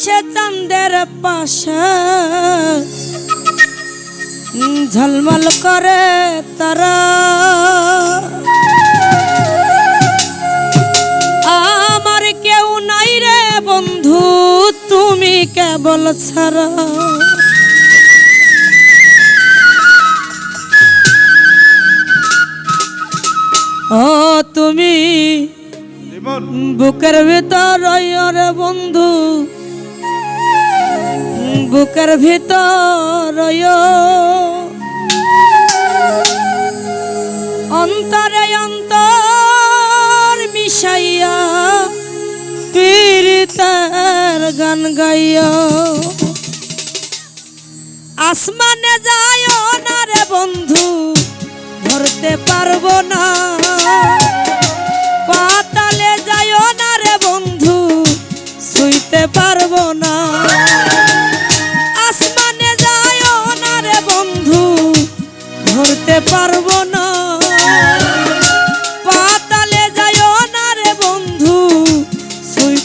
আকাশে চাঁদের পাশে। ঝলমল করে তারা। আমার কেউ নাই রে বন্ধু তুমি কেবল ছাড়া। ও তুমি বুকের ভিতর বন্ধু। বুকের ভিতর অন্তরে অন্তর মিশাইয়া পীড়িতার গান গাইয়া আসমানে যায় না রে বন্ধু, ধরতে পারব না।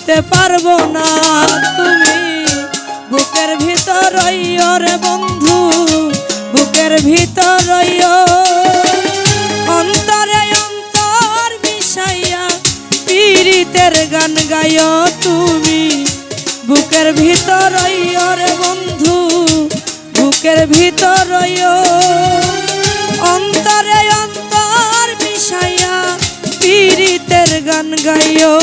শুইতে পারব না তুমি। বুকের ভিতর রে বন্ধু, বুকের ভিতর অন্তরে অন্তর মিশাইয়া পীড়িতের গান গাইও তুমি। বুকের ভিতর রে বন্ধু, বুকের ভিতর অন্তরে অন্তর মিশাইয়া পীড়িতের গান গাইও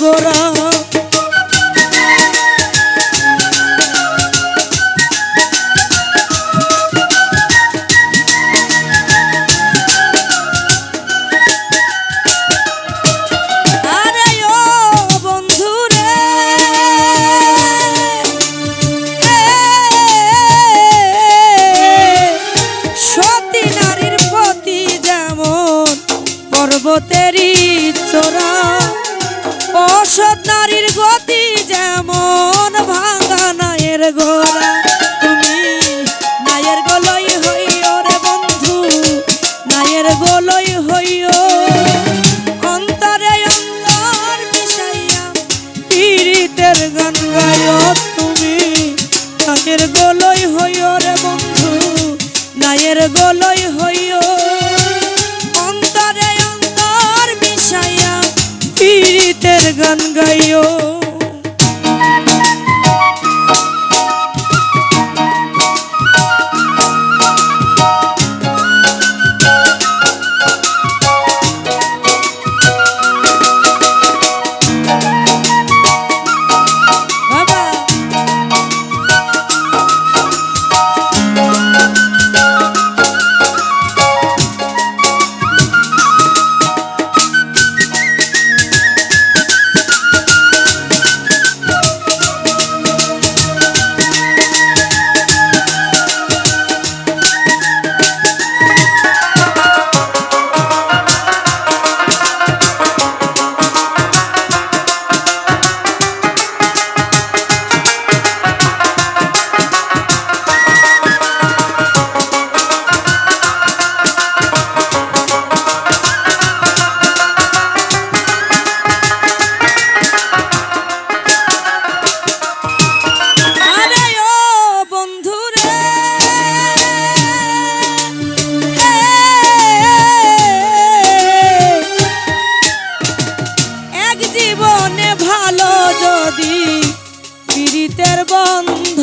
বাগানায়ের নারীর গতি গান গাইও। বন্ধ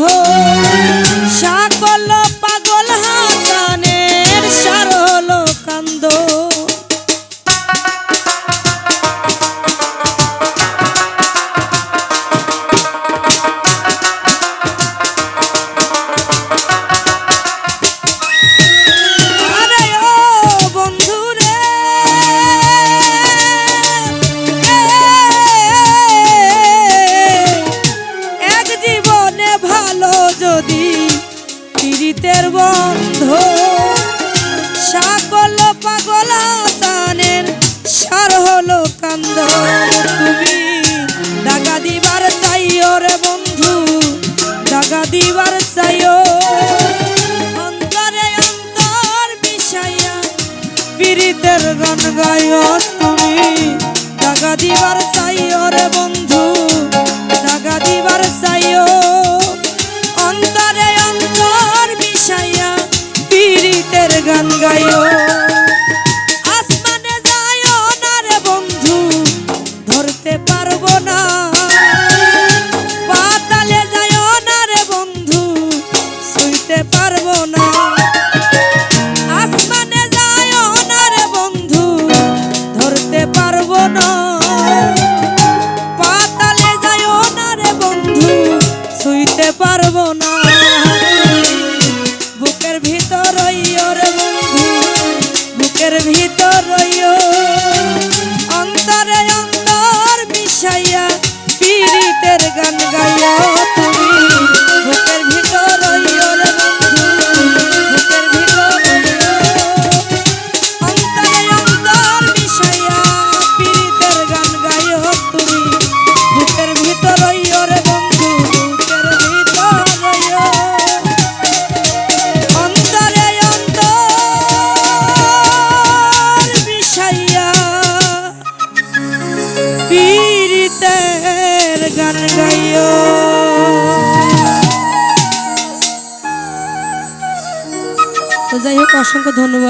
গান গাইও তুমি। টাকা দিবার চাইও রে বন্ধু টাকা দিবার চাইও। অন্তরে অন্তর মিশাইয়া পিড়িতের গান গাইও। ভিতর অসংখ্য ধন্যবাদ।